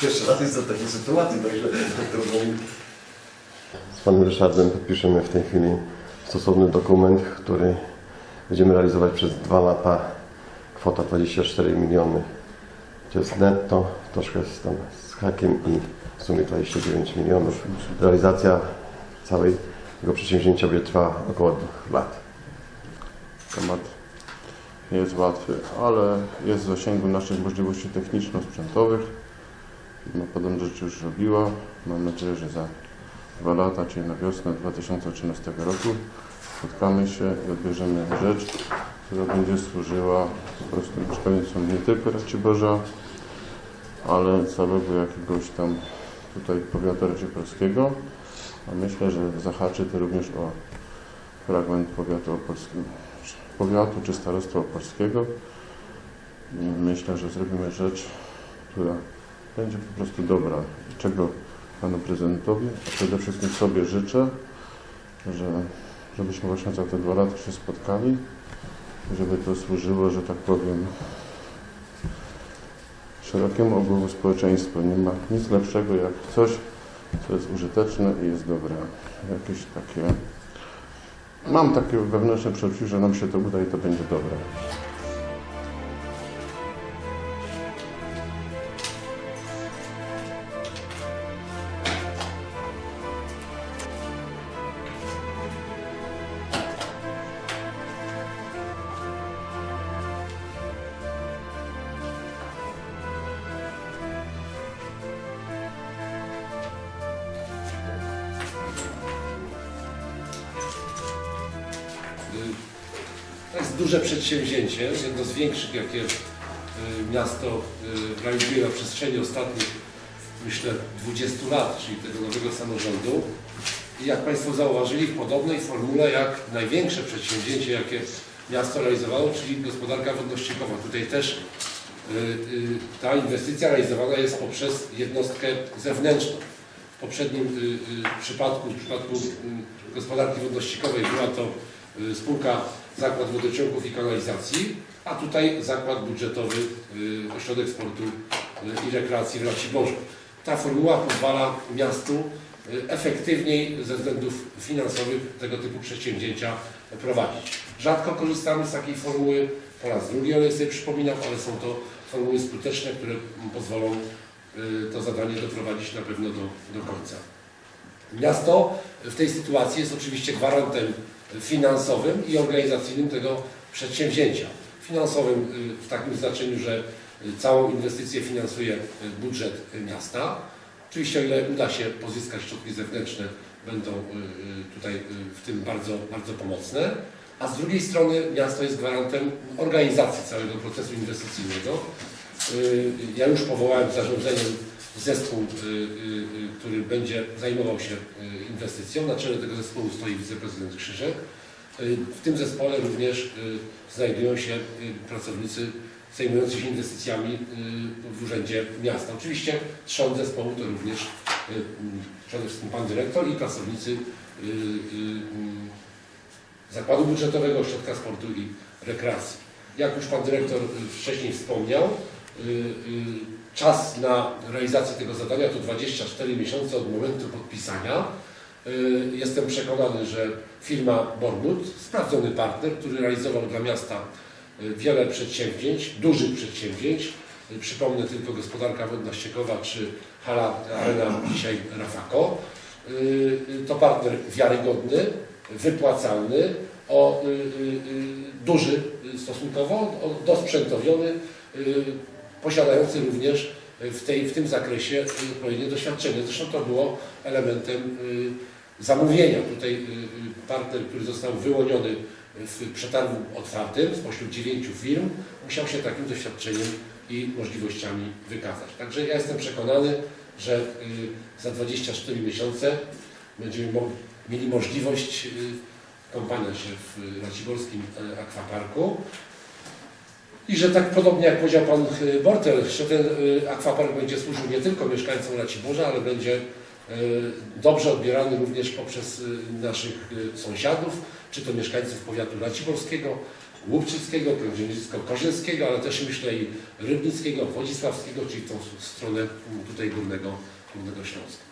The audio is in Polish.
Pierwszy raz jest w takiej sytuacji, także trudno mi Z panem Ryszardem podpiszemy w tej chwili stosowny dokument, który będziemy realizować przez dwa lata. Kwota 24 miliony. To jest netto, troszkę jest tam z hakiem i w sumie 29 milionów. Realizacja całej tego przedsięwzięcia będzie trwała około dwóch lat. Temat nie jest łatwy, ale jest w zasięgu naszych możliwości techniczno-sprzętowych. Firma podobne rzeczy już robiła. Mam nadzieję, że za dwa lata, czyli na wiosnę 2013 roku spotkamy się i odbierzemy rzecz, która będzie służyła po prostu mieszkańcom nie tylko Raciborza, ale całego jakiegoś tam tutaj powiatu raciborskiego. A myślę, że zahaczy to również o fragment powiatu opolskiego, powiatu czy starostwa opolskiego. Myślę, że zrobimy rzecz, która będzie po prostu dobra. Czego Panu Prezydentowi, a przede wszystkim sobie życzę, że, żebyśmy właśnie za te dwa lata się spotkali, żeby to służyło, że tak powiem, szerokiemu ogółu społeczeństwa. Nie ma nic lepszego jak coś, co jest użyteczne i jest dobre. Jakieś takie Mam takie wewnętrzne przeczucie, że nam się to uda i to będzie dobre. To jest duże przedsięwzięcie, jedno z większych, jakie y, miasto y, realizuje na przestrzeni ostatnich, myślę, 20 lat, czyli tego nowego samorządu. I jak Państwo zauważyli, w podobnej formule jak największe przedsięwzięcie, jakie miasto realizowało, czyli gospodarka wodno-ściekowa. Tutaj też y, ta inwestycja realizowana jest poprzez jednostkę zewnętrzną. W poprzednim przypadku, w przypadku gospodarki wodno-ściekowej była to spółka Zakład Wodociągów i Kanalizacji, a tutaj Zakład Budżetowy y, Ośrodek Sportu y, i Rekreacji w Raciborzu. Ta formuła pozwala miastu y, efektywniej ze względów finansowych tego typu przedsięwzięcia prowadzić. Rzadko korzystamy z takiej formuły, po raz drugi niej sobie przypominam, ale są to formuły skuteczne, które pozwolą to zadanie doprowadzić na pewno do, do końca. Miasto w tej sytuacji jest oczywiście gwarantem finansowym i organizacyjnym tego przedsięwzięcia. Finansowym y, w takim znaczeniu, że y, całą inwestycję finansuje y, budżet miasta. Oczywiście o ile uda się pozyskać środki zewnętrzne, będą tutaj w tym bardzo, bardzo pomocne. A z drugiej strony miasto jest gwarantem organizacji całego procesu inwestycyjnego. Ja już powołałem zarządzeniem zespół, y, y, y, który będzie zajmował się inwestycją. Na czele tego zespołu stoi wiceprezydent Krzyżek. W tym zespole również znajdują się pracownicy zajmujący się inwestycjami w Urzędzie Miasta. Oczywiście trzon zespołu to również przede wszystkim pan dyrektor i pracownicy Zakładu Budżetowego, Ośrodka Sportu i Rekreacji. Jak już Pan Dyrektor wcześniej wspomniał, czas na realizację tego zadania to 24 miesiące od momentu podpisania. Y, Jestem przekonany, że firma Bormut, sprawdzony partner, który realizował dla miasta y, wiele przedsięwzięć, dużych przedsięwzięć, y, przypomnę tylko gospodarka wodna-ściekowa czy hala arena dzisiaj Rafako, to partner wiarygodny, wypłacalny, o duży stosunkowo, dosprzętowiony, posiadający również w, tej, w tym zakresie y, odpowiednie doświadczenie. Zresztą to było elementem y, zamówienia. Tutaj y, y, partner, który został wyłoniony w przetargu otwartym spośród dziewięciu firm, musiał się takim doświadczeniem i możliwościami wykazać. Także ja jestem przekonany, że y, za 24 miesiące będziemy mieli możliwość y, kąpania się w Raciborskim Akwaparku. I że tak podobnie jak powiedział Pan y, Bortel, że ten y, akwapark będzie służył nie tylko mieszkańcom Raciborza, ale będzie dobrze odbierany również poprzez y, naszych y, sąsiadów, czy to mieszkańców powiatu raciborskiego, Łupczyckiego, Kędzierzycko-Korzyńskiego, ale też myślę i Rybnickiego, Wodzisławskiego, czyli tą stronę tutaj Górnego, Górnego Śląska.